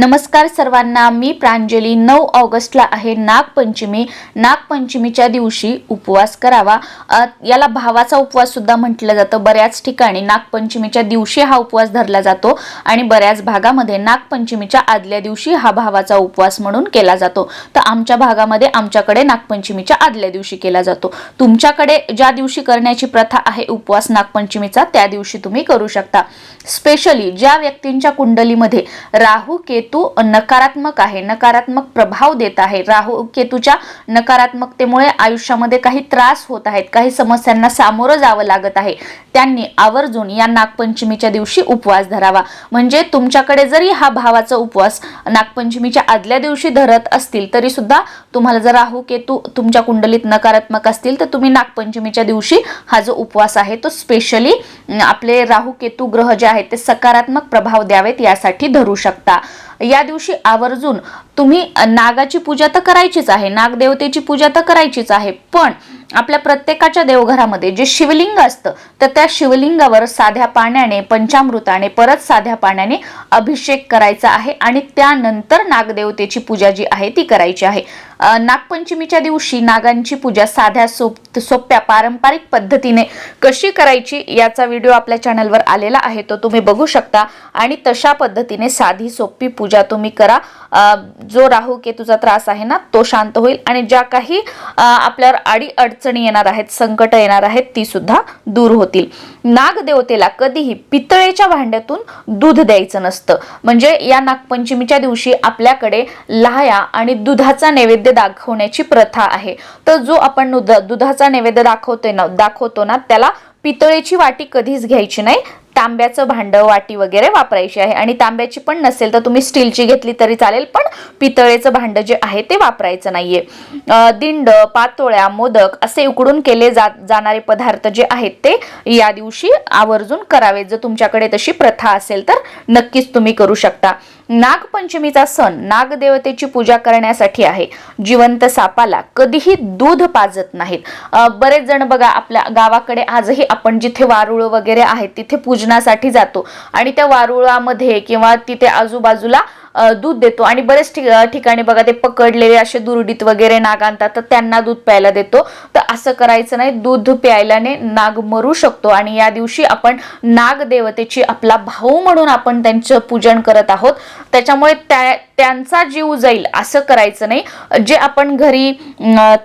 नमस्कार सर्वांना मी प्रांजली. नऊ ऑगस्टला आहे नागपंचमी. नागपंचमीच्या दिवशी उपवास करावा. याला भावाचा उपवास सुद्धा म्हटलं जातं. बऱ्याच ठिकाणी नागपंचमीच्या दिवशी हा उपवास धरला जातो आणि बऱ्याच भागामध्ये नागपंचमीच्या आदल्या दिवशी हा भावाचा उपवास म्हणून केला जातो. तर आमच्या भागामध्ये आमच्याकडे नागपंचमीच्या आदल्या दिवशी केला जातो. तुमच्याकडे ज्या दिवशी करण्याची प्रथा आहे उपवास नागपंचमीचा त्या दिवशी तुम्ही करू शकता. स्पेशली ज्या व्यक्तींच्या कुंडलीमध्ये राहू केतू नकारात्मक आहे नकारात्मक प्रभाव देत आहे. राहू केतूच्या नकारात्मकतेमुळे आयुष्यामध्ये काही त्रास होत आहेत काही समस्यांना सामोरं जावं लागत आहे. त्यांनी आवर्जून या नागपंचमीच्या दिवशी उपवास धरावा. म्हणजे तुमच्याकडे जरी हा भावाचा उपवास नागपंचमीच्या आदल्या दिवशी धरत असतील तरी सुद्धा तुम्हाला जर राहू केतू तुमच्या कुंडलीत नकारात्मक असतील तर तुम्ही नागपंचमीच्या दिवशी हा जो उपवास आहे तो स्पेशली आपले राहू केतू ग्रह जे आहेत ते सकारात्मक प्रभाव द्यावेत यासाठी धरू शकता. या दिवशी आवर्जून तुम्ही नागाची पूजा तर करायचीच आहे नागदेवतेची पूजा तर करायचीच आहे पण आपल्या प्रत्येकाच्या देवघरामध्ये जे शिवलिंग असतं तर त्या शिवलिंगावर साध्या पाण्याने पंचामृताने परत साध्या पाण्याने अभिषेक करायचा आहे आणि त्यानंतर नागदेवतेची पूजा जी आहे ती करायची आहे. नागपंचमीच्या दिवशी नागांची पूजा साध्या सोप सोप्या पारंपरिक पद्धतीने कशी करायची याचा व्हिडिओ आपल्या चॅनलवर आलेला आहे तो तुम्ही बघू शकता. आणि तशा पद्धतीने साधी सोपी पूजा तुम्ही करा. जो राहू केतूचा त्रास आहे ना तो शांत होईल. आणि ज्या काही आपल्यावर आडी अडचणी येणार आहेत संकट येणार आहेत ती सुद्धा दूर होतील. नागदेवतेला कधीही पितळेच्या भांड्यातून दूध द्यायचं नसतं. म्हणजे या नागपंचमीच्या दिवशी आपल्याकडे लाह्या आणि दुधाचा नैवेद्य दाखवण्याची प्रथा आहे. तर जो आपण दुधाचा नैवेद्य दाखवतोय ना दाखवतो ना त्याला पितळेची वाटी कधीच घ्यायची नाही तांब्याचं भांड वाटी वगैरे वापरायची आहे. आणि तांब्याची पण नसेल तर तुम्ही स्टीलची घेतली तरी चालेल पण पितळेचं भांड जे आहे ते वापरायचं नाहीये. दिंड पातोळ्या मोदक असे उकडून केले जा जाणारे पदार्थ जे आहेत ते या दिवशी आवर्जून करावे जर तुमच्याकडे तशी प्रथा असेल तर नक्कीच तुम्ही करू शकता. नागपंचमीचा सण नागदेवतेची पूजा करण्यासाठी आहे. जिवंत सापाला कधीही दूध पाजत नाहीत. बरेच जण बघा आपल्या गावाकडे आजही आपण जिथे वारुळ वगैरे आहेत तिथे पूजनासाठी जातो आणि त्या वारुळामध्ये किंवा तिथे आजूबाजूला दूध देतो. आणि बरेच ठिकाणी बघा ते पकडलेले असे दुर्डीत वगैरे नाग आणतात तर त्यांना दूध प्यायला देतो. तर असं करायचं नाही दूध प्यायल्याने नाग मरू शकतो. आणि या दिवशी आपण नाग देवतेची आपला भाऊ म्हणून आपण त्यांचं पूजन करत आहोत. त्याच्यामुळे त्या त्यांचा जीव जाईल असं करायचं नाही. जे आपण घरी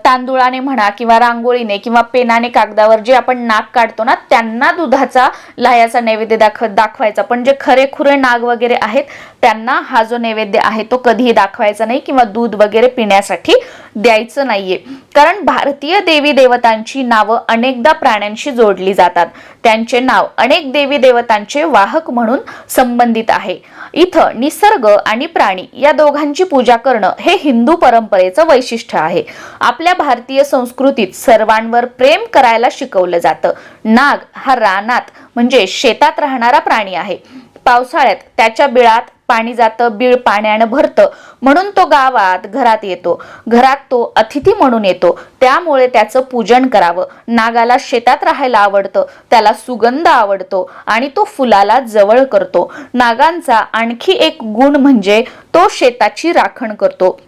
तांदुळाने म्हणा किंवा रांगोळीने किंवा पेनाने कागदावर जे आपण नाग काढतो ना त्यांना दुधाचा लाह्याचा नैवेद्य दाखव दाखवायचा. पण जे खरेखुरे नाग वगैरे आहेत त्यांना हा जो नैवेद्य आहे तो कधीही दाखवायचा नाही किंवा दूध वगैरे पिण्यासाठी द्यायचं नाहीये. कारण भारतीय देवी देवतांची नावं अनेकदा प्राण्यांशी जोडली जातात. त्यांचे नाव अनेक देवी देवतांचे वाहक म्हणून संबंधित आहे. इथं निसर्ग आणि प्राणी या दोघांची पूजा करणं हे हिंदू परंपरेचं वैशिष्ट्य आहे. आपल्या भारतीय संस्कृतीत सर्वांवर प्रेम करायला शिकवलं जातं. नाग हा रानात म्हणजे शेतात राहणारा प्राणी आहे. पावसाळ्यात त्याच्या बिळात पाणी जातं बीळ पाण्यानं भरतं. म्हणून तो गावात घरात येतो. घरात तो अतिथी म्हणून येतो. त्यामुळे त्याचं पूजन करावं. नागाला शेतात राहायला आवडतं. त्याला सुगंध आवडतो आणि तो फुलाला जवळ करतो. नागांचा आणखी एक गुण म्हणजे तो शेताची राखण करतो.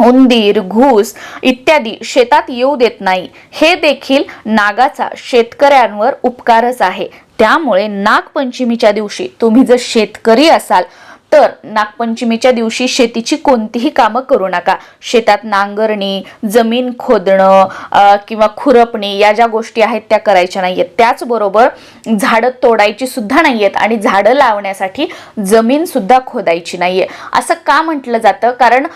उंदीर घूस इत्यादी शेतात येऊ देत नाही. हे देखील नागाचा शेतकऱ्यांवर उपकारच आहे. त्यामुळे नागपंचमीच्या दिवशी तुम्ही जर शेतकरी असाल तर नागपंचमीच्या दिवशी शेतीची कोणतीही कामं करू नका. शेतात नांगरणी जमीन खोदणं किंवा खुरपणी या ज्या गोष्टी आहेत त्या करायच्या नाही आहेत त्याचबरोबर झाडं तोडायची सुद्धा आहेत आणि झाडं लावण्यासाठी जमीन सुद्धा खोदायची नाही आहे असं का म्हटलं जातं? कारण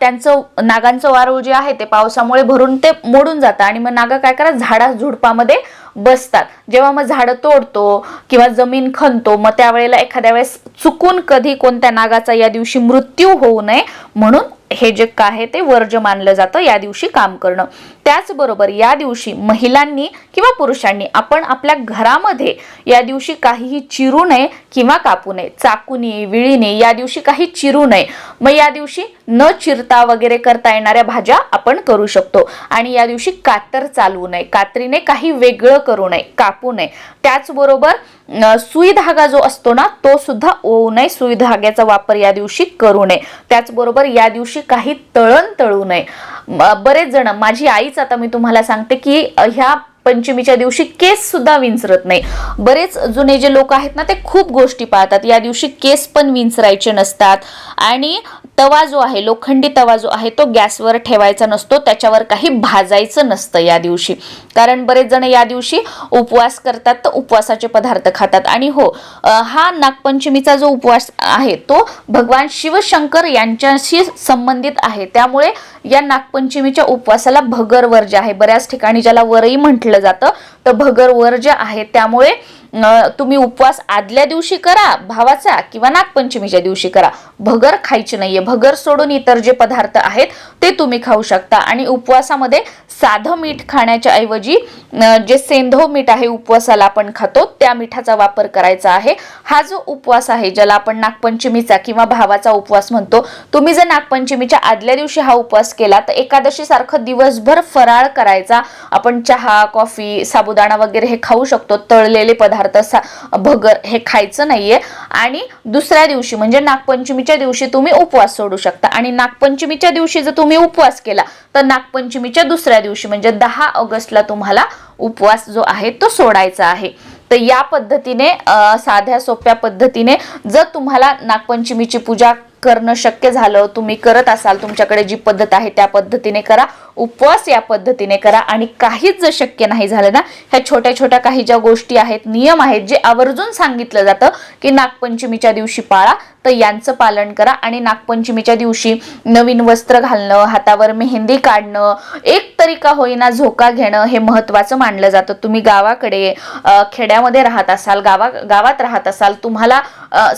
त्यांचं नागांचं वारूळ जे आहे ते पावसामुळे भरून ते मोडून जातं आणि मग नागा काय करा? झाडा झुडपामध्ये बसतात. जेव्हा मग झाडं तोडतो किंवा जमीन खणतो मग त्यावेळेला एखाद्या वेळेस चुकून कधी कोणत्या नागाचा या दिवशी मृत्यू होऊ नये म्हणून हे जे काय आहे ते वर्ज मानलं जातं या दिवशी काम करणं. त्याचबरोबर या दिवशी महिलांनी किंवा पुरुषांनी आपण आपल्या घरामध्ये या दिवशी काहीही चिरू नये किंवा कापू नये. चाकूने विळीने या दिवशी काही चिरू नये. मग या दिवशी न चिरता वगैरे करता येणाऱ्या भाज्या आपण करू शकतो. आणि या दिवशी कातर चालवू नये. कात्रीने काही वेगळं करू नये कापू नये. त्याचबरोबर सुई धागा जो असतो ना तो सुद्धा ओवू नये. सुई धाग्याचा वापर या दिवशी करू नये. त्याचबरोबर या दिवशी काही तळण तळू नये. बरेच जण माझी आईच आता मी तुम्हाला सांगते की ह्या पंचमीच्या दिवशी केस सुद्धा विंचरत नाही. बरेच जुने जे लोक आहेत ना ते खूप गोष्टी पाळतात. या दिवशी केस पण विंचरायचे नसतात. आणि तवा जो आहे लोखंडी तवा जो आहे तो गॅसवर ठेवायचा नसतो त्याच्यावर काही भाजायचं नसतं या दिवशी. कारण बरेच जण या दिवशी उपवास करतात तर उपवासाचे पदार्थ खातात. आणि हो हा नागपंचमीचा जो उपवास आहे तो भगवान शिवशंकर यांच्याशी संबंधित आहे. त्यामुळे या नागपंचमीच्या उपवासाला भगर वर्ज आहे बऱ्याच ठिकाणी ज्याला वरही म्हटलं जातं तर भगर वर्ज आहे त्यामुळे तुम्ही उपवास आदल्या दिवशी करा भावाचा किंवा नागपंचमीच्या दिवशी करा. भगर खायची नाहीये. भगर सोडून इतर जे पदार्थ आहेत ते तुम्ही खाऊ शकता. आणि उपवासामध्ये साधं मीठ खाण्याच्या ऐवजी जे सेंधव मीठ आहे उपवासाला आपण खातो त्या मिठाचा वापर करायचा आहे. हा जो उपवास आहे ज्याला आपण नागपंचमीचा किंवा भावाचा उपवास म्हणतो तुम्ही जर नागपंचमीच्या आदल्या दिवशी हा उपवास केला तर एकादशी सारखं दिवसभर फराळ करायचा. आपण चहा कॉफी साबुदाणा वगैरे हे खाऊ शकतो. तळलेले पदार्थ तसा भगर हे खायचं नाहीये. आणि दुसऱ्या दिवशी म्हणजे नागपंचमीच्या दिवशी तुम्ही उपवास सोडू शकता. आणि नागपंचमीच्या दिवशी जर तुम्ही उपवास केला तर नागपंचमीच्या दुसऱ्या दिवशी म्हणजे दहा ऑगस्टला तुम्हाला उपवास जो आहे तो सोडायचा आहे. तर या पद्धतीने साध्या सोप्या पद्धतीने जर तुम्हाला नागपंचमीची पूजा करणं शक्य झालं तुम्ही करत असाल तुमच्याकडे जी पद्धत आहे त्या पद्धतीने करा. उपवास या पद्धतीने करा. आणि काहीच जर शक्य नाही झालं ना ह्या छोट्या छोट्या काही ज्या गोष्टी आहेत नियम आहेत जे आवर्जून सांगितलं जातं की नागपंचमीच्या दिवशी पाळा तर यांचं पालन करा. आणि नागपंचमीच्या दिवशी नवीन वस्त्र घालणं हातावर मेहंदी काढणं एक तरी का होईना झोका घेणं हे महत्वाचं मानलं जातं. तुम्ही गावाकडे खेड्यामध्ये राहत असाल गावा गावात राहत असाल तुम्हाला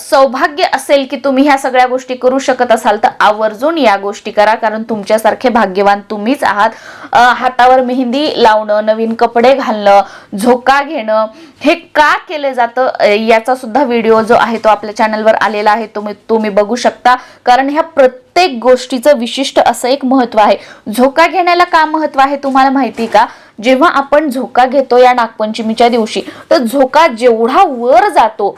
सौभाग्य असेल की तुम्ही ह्या सगळ्या गोष्टी करू शकत असाल तर आवर्जून या गोष्टी करा कारण तुमच्यासारखे भाग्यवान तुम्हीच आहात. हातावर मेहंदी लावणं नवीन कपडे घालणं झोका घेणं हे का केलं जातं? याचा सुद्धा व्हिडिओ जो आहे तो आपल्या चॅनलवर आलेला आहे तुम्ही तुम्ही बघू शकता. कारण ह्या प्रत्येक गोष्टीचं विशिष्ट असं एक महत्त्व आहे. झोका घेण्याला का महत्त्व आहे तुम्हाला माहिती का? जेव्हा आपण झोका घेतो या नागपंचमीच्या दिवशी तर झोका जेवढा वर जातो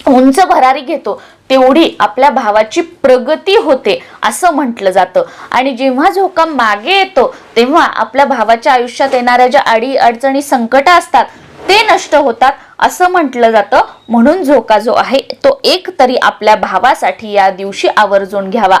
उंच भरारी घेतो तेवढी आपल्या भावाची प्रगती होते असं म्हटलं जातं. आणि जेव्हा झोका मागे येतो तेव्हा आपल्या भावाच्या आयुष्यात येणाऱ्या ज्या अडी अडचणी संकट असतात ते नष्ट होतात असं म्हटलं जातं. म्हणून झोका जो आहे तो एक तरी आपल्या भावासाठी या दिवशी आवर्जून घ्यावा.